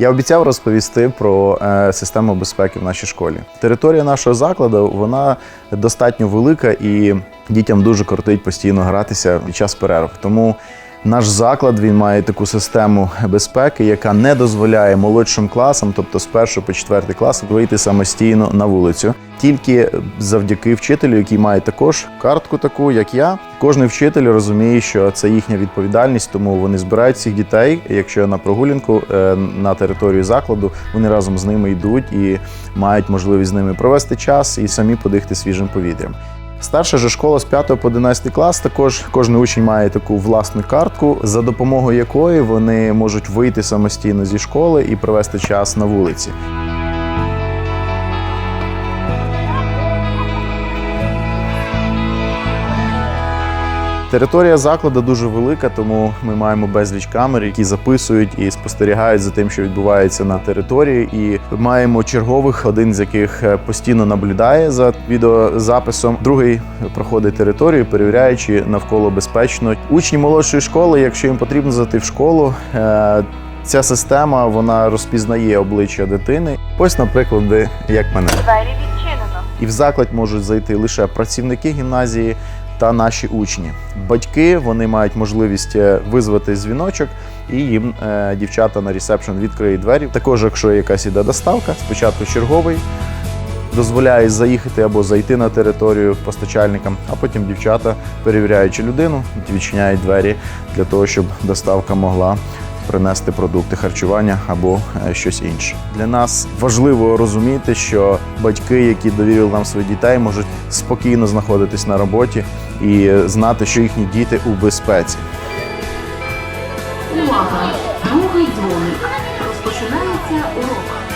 Я обіцяв розповісти про е, систему безпеки в нашій школі. Територія нашого закладу вона достатньо велика і дітям дуже кортить постійно гратися під час перерв. Тому наш заклад він має таку систему безпеки, яка не дозволяє молодшим класам, тобто з першого по четвертий клас, вийти самостійно на вулицю. Тільки завдяки вчителю, який має також картку, таку як я. Кожен вчитель розуміє, що це їхня відповідальність, тому вони збирають всіх дітей. Якщо на прогулянку е, на територію закладу, вони разом з ними йдуть і мають можливість з ними провести час і самі подихати свіжим повітрям. Старша же школа з 5 по 11 клас також кожен учень має таку власну картку, за допомогою якої вони можуть вийти самостійно зі школи і провести час на вулиці. Територія закладу дуже велика, тому ми маємо безліч камер, які записують і спостерігають за тим, що відбувається на території. І маємо чергових, один з яких е, постійно наблюдає за відеозаписом. Другий проходить територію, перевіряючи навколо безпечно. Учні молодшої школи, якщо їм потрібно зайти в школу. е, Ця система вона розпізнає обличчя дитини. Ось, наприклад, де- як мене. Двері відчинено. І в заклад можуть зайти лише працівники гімназії та наші учні. Батьки вони мають можливість е, визвати дзвіночок, і їм е, дівчата на ресепшн відкриють двері. Також, якщо якась іде доставка, спочатку черговий дозволяє заїхати або зайти на територію постачальникам, а потім дівчата, перевіряючи людину, відчиняють двері для того, щоб доставка могла принести продукти харчування або е, щось інше. Для нас важливо розуміти, що батьки, які довірили нам своїх дітей, можуть спокійно знаходитись на роботі і знати, що їхні діти у безпеці. Увага! Другий дзвоник. Розпочинається урок.